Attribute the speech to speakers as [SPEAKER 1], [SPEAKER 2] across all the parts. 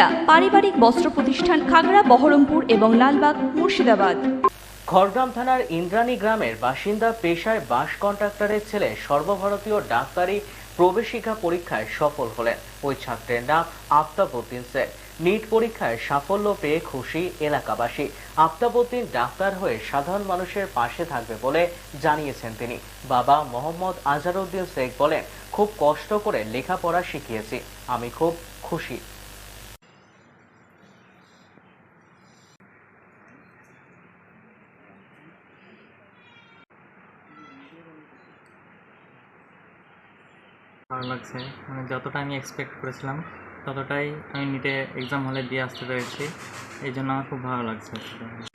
[SPEAKER 1] বিক্রেতা পারিবারিক বস্ত্র প্রতিষ্ঠান খাগড়া, বহরমপুর এবং লালবাগ, মুর্শিদাবাদ।
[SPEAKER 2] খড়গ্রাম থানার ইন্দ্রাণী গ্রামের বাসিন্দা পেশায় বাস কন্ট্রাক্টরের ছেলে সর্বভারতীয় ডাক্তারি প্রবেশিকা পরীক্ষায় সফল হলেন। ওই ছাত্রের নাম আফতাবউদ্দিন শেখ নিট পরীক্ষায় সাফল্য পেয়ে খুশি এলাকাবাসী। আফতাবউদ্দিন ডাক্তার হয়ে সাধারণ মানুষের পাশে থাকবে বলে জানিয়েছেন তিনি। বাবা মোহাম্মদ আজারউদ্দিন শেখ বলেন, খুব কষ্ট করে লেখাপড়া শিখিয়েছি। আমি খুব খুশি।
[SPEAKER 3] ভালো লাগছে। মানে যতটা আমি এক্সপেক্ট করেছিলাম, ততটাই আমি নিটে এক্সাম হলে দিয়ে আসতে পেরেছি। এই জন্য আমার খুব ভালো লাগছে।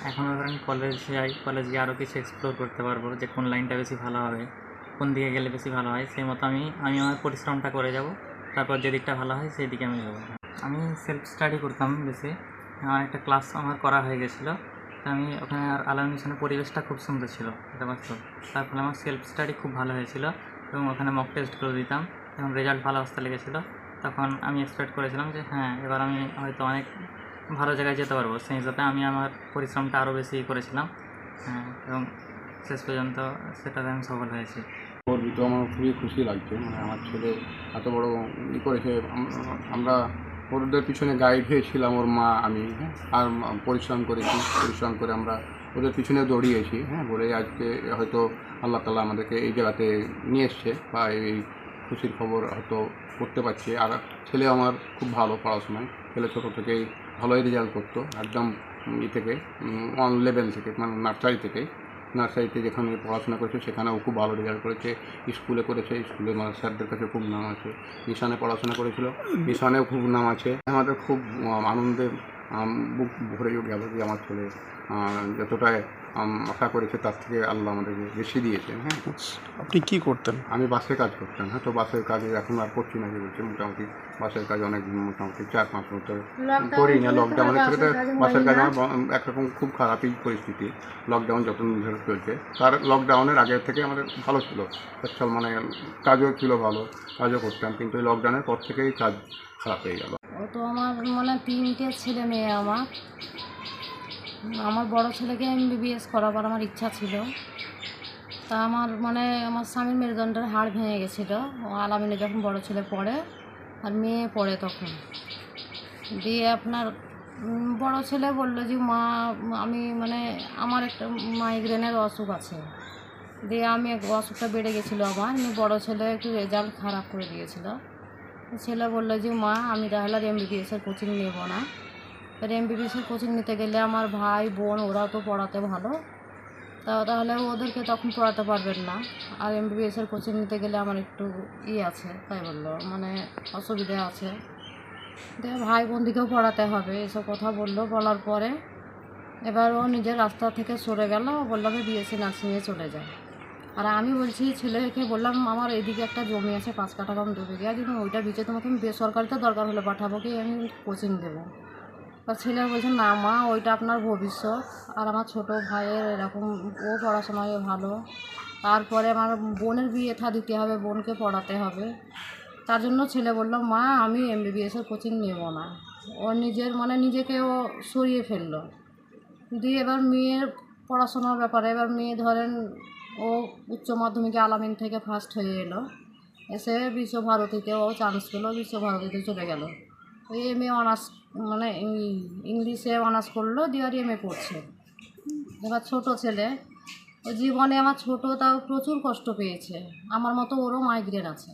[SPEAKER 3] এখন ধরেন কলেজ যাই কলেজ গিয়ে আরও কিছু এক্সপ্লোর করতে পারব যে কোন লাইনটা বেশি ভালো হবে, কোন দিকে গেলে বেশি ভালো হয়। সেই মতো আমি আমি আমার পরিশ্রমটা করে যাব। তারপর যে দিকটা ভালো হয়, সেই দিকে আমি যাব। আমি সেলফ স্টাডি করতাম বেশি। আমার একটা ক্লাস আমার করা হয়ে গেছিল। তো আমি ওখানে আর আলাম মিশনের পরিবেশটা খুব সুন্দর ছিল এটা বাস্তব তার ফলে আমার সেলফ স্টাডি খুব ভালো হয়েছিল এবং ওখানে মক টেস্ট করে দিতাম। এবং রেজাল্ট ভালো আসতে লেগেছিলো, তখন আমি এক্সপেক্ট করেছিলাম যে হ্যাঁ এবার আমি হয়তো অনেক ভালো জায়গায় যেতে পারব। সেই হিসাবে আমি আমার পরিশ্রমটা আরও বেশি করেছিলাম। হ্যাঁ এবং শেষ পর্যন্ত সেটাতে আমি সফল হয়েছি।
[SPEAKER 4] গর্বিত আমার খুবই খুশি লাগছে। মানে আমার ছেলে এত বড় ই করেছে। আমরা ওদের পিছনে গাইড হয়েছিলাম, ওর মা, আমি হ্যাঁ আর পরিশ্রম করেছি। পরিশ্রম করে আমরা ওদের পিছনে দৌড়িয়েছি হ্যাঁ বলে আজকে হয়তো আল্লাহ তালা আমাদেরকে এই জায়গাতে নিয়ে এসছে বা এই খুশির খবর হয়তো করতে পারছি। আর ছেলে আমার খুব ভালো পড়াশোনায়। ছেলে ছোটো থেকেই ভালোই রেজাল্ট করতো, একদম ই থেকে ওয়ান লেভেল থেকে মানে নার্সারি থেকে। নার্সারিতে যেখানে পড়াশোনা করেছে, সেখানেও খুব ভালো রেজাল্ট করেছে। স্কুলে করেছে, স্কুলে মানে স্যারদের কাছে খুব নাম আছে। মিশনে পড়াশোনা করেছিল, মিশনেও খুব নাম আছে। আমাদের খুব আনন্দে বুক ভরে গেল যে আমার ছেলে যতটা আশা করেছে তার থেকে আল্লাহ আমাদেরকে বেশি দিয়েছেন হ্যাঁ।
[SPEAKER 5] আপনি কি করতেন?
[SPEAKER 4] আমি বাসে কাজ করতাম হ্যাঁ তো বাসের কাজে এখন আর করছি না কি বলছি মোটামুটি বাসের কাজ অনেক মোটামুটি চার পাঁচ বছর করি না লকডাউনের থেকে তো বাসের কাজ আমার একরকম খুব খারাপই পরিস্থিতি লকডাউন যত ধরে চলছে তার লকডাউনের আগের থেকে আমাদের ভালো ছিল মানে কাজও ছিল ভালো কাজও করতাম কিন্তু এই লকডাউনের পর থেকেই কাজ খারাপ হয়ে গেল।
[SPEAKER 6] তো আমার মানে তিনটে ছেলে মেয়ে আমার। আমার বড় ছেলেকে এম এমবিবিএস করাবার আমার ইচ্ছা ছিল। তা আমার মানে আমার স্বামীর মেরুদণ্ডের হাড় ভেঙে গেছিল। আলামিনে যখন বড় ছেলে পড়ে আর মেয়ে পড়ে তখন। দিয়ে আপনার বড় ছেলে বলল যে, মা, আমি মানে আমার একটা মাইগ্রেনের অসুখ আছে। দিয়ে আমি অসুখটা বেড়ে গেছিল আমার আমি বড় ছেলে একটু রেজাল্ট খারাপ করে দিয়েছিল। ছেলে বলল যে, মা, আমি তাহলে আর এমবিবিএসের কোচিং নেব না। এবার এমবিবিএসের কোচিং নিতে গেলে আমার ভাই, বোন ওরা তো পড়াতে ভালো। তা তাহলে ওদেরকে তখন পড়াতে পারবেন না। আর এমবিবিএসের কোচিং নিতে গেলে আমার একটু ই আছে, তাই বলল মানে অসুবিধা আছে। দিয়ে ভাই বোনদিকেও পড়াতে হবে, এসব কথা বলল। বলার পরে এবার ও নিজের রাস্তা থেকে সরে গেল। বলল, আমি বিএসসি নার্সিংয়ে চলে যাই। আর আমি বলছি, ছেলেকে বললাম আমার এদিকে একটা জমি আছে, পাঁচ কাঠা কম দু বিঘা যদি ওইটা বিচে তোমাকে আমি বেসরকারিতে দরকার হলে পাঠাবো কি? আমি কোচিং দেবো। আর ছেলে বলছে, না মা, ওইটা আপনার ভবিষ্যৎ। আর আমার ছোট ভাইয়ের এরকম, ও পড়াশোনায় ভালো। তারপরে আমার বোনের বিয়ে থা দিতে হবে, বোনকে পড়াতে হবে। তার জন্য ছেলে বলল, মা, আমি এম এমবিবিএসের কোচিং নেব না। ও নিজের মানে নিজেকে ও সরিয়ে ফেলল। দিয়ে এবার মেয়ের পড়াশোনার ব্যাপারে, এবার মেয়ে ধরেন ও উচ্চ মাধ্যমিকে আলামিন থেকে ফার্স্ট হয়ে এলো। এসে বিশ্বভারতীতে ও চান্স পেল বিশ্বভারতীতে চলে গেল। ওই এম এ অনার্স মানে ইংলিশে অনার্স করল, দিয়ে আর এম এ পড়ছে এবার ছোট ছেলে, ও জীবনে আমার ছোট তাও প্রচুর কষ্ট পেয়েছে। আমার মতো ওরও মাইগ্রেন আছে।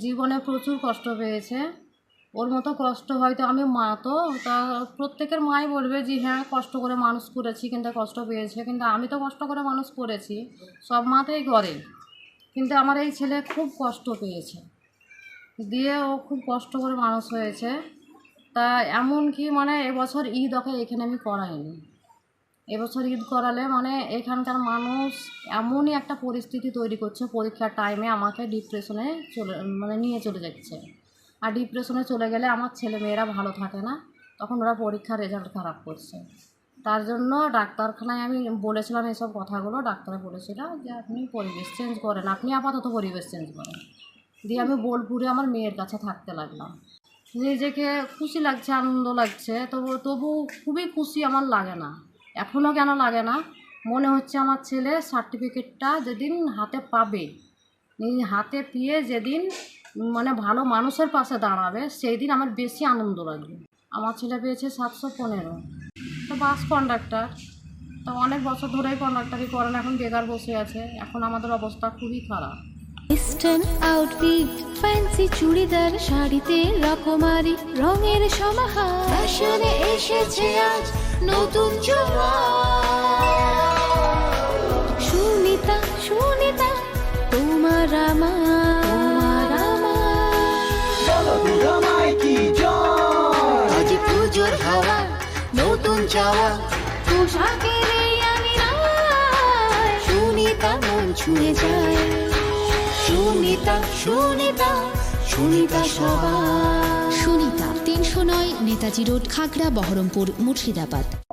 [SPEAKER 6] জীবনে প্রচুর কষ্ট পেয়েছে। ওর মতো কষ্ট হয়তো আমি মা তো, তা প্রত্যেকের মাই বলবে যে হ্যাঁ কষ্ট করে মানুষ করেছি, কিন্তু কষ্ট পেয়েছে, কিন্তু আমি তো কষ্ট করে মানুষ করেছি, সব মাতেই করে কিন্তু আমার এই ছেলে খুব কষ্ট পেয়েছে। দিয়ে ও খুব কষ্ট করে মানুষ হয়েছে। তা এমন কি মানে এবছর ঈদ ওকে এখানে আমি করাইনি। এবছর ঈদ করালে মানে এখানকার মানুষ এমনই একটা পরিস্থিতি তৈরি করছে, পরীক্ষার টাইমে আমাকে ডিপ্রেশনে চলে মানে নিয়ে চলে যাচ্ছে। আর ডিপ্রেশনে চলে গেলে আমার ছেলে মেয়েরা ভালো থাকে না। তখন ওরা পরীক্ষার রেজাল্ট খারাপ করছে। তার জন্য ডাক্তারখানায় আমি বলেছিলাম এসব কথাগুলো, ডাক্তার বলেছিল যে, আপনি পরিবেশ চেঞ্জ করেন। আপনি আপাতত পরিবেশ চেঞ্জ করেন। দিয়ে আমি বোলপুরে আমার মেয়ের কাছে থাকতে লাগলাম। নিজেকে খুশি লাগছে, আনন্দ লাগছে, তবু তবু খুবই খুশি আমার লাগে না। এখনও কেন লাগে না? মনে হচ্ছে আমার ছেলে সার্টিফিকেটটা যেদিন হাতে পাবে হাতে পেয়ে যেদিন মানে ভালো মানুষের পাশে দাঁড়াবে সেই দিন আমার বেশি আনন্দ লাগবে। আমার ছেলে পেয়েছে সাতশো পনেরো। তো বাস কন্ডাক্টর তো অনেক বছর ধরেই কন্ডাক্টারি করেন এখন বেকার বসে আছে। এখন আমাদের অবস্থা খুবই খারাপ।
[SPEAKER 5] ওয়েস্টার্ন আউটফিট ফ্যান্সি চুড়িদার, শাড়িতে রকমারি, রঙের সমাহার। ফ্যাশনে এসেছে আজ নতুন সুনিতা সুনিতা, তোমার আমার আমার আজ পুজোর হাওয়া নতুন চাওয়া। পোশাকের আমি সুনিতা মন ছুঁয়ে যায়। সুনিতা সুনিতা সুনিতা সবার।
[SPEAKER 7] সুনিতা তিনশো নয় নেতাজি রোড খাগড়া বহরমপুর মুর্শিদাবাদ।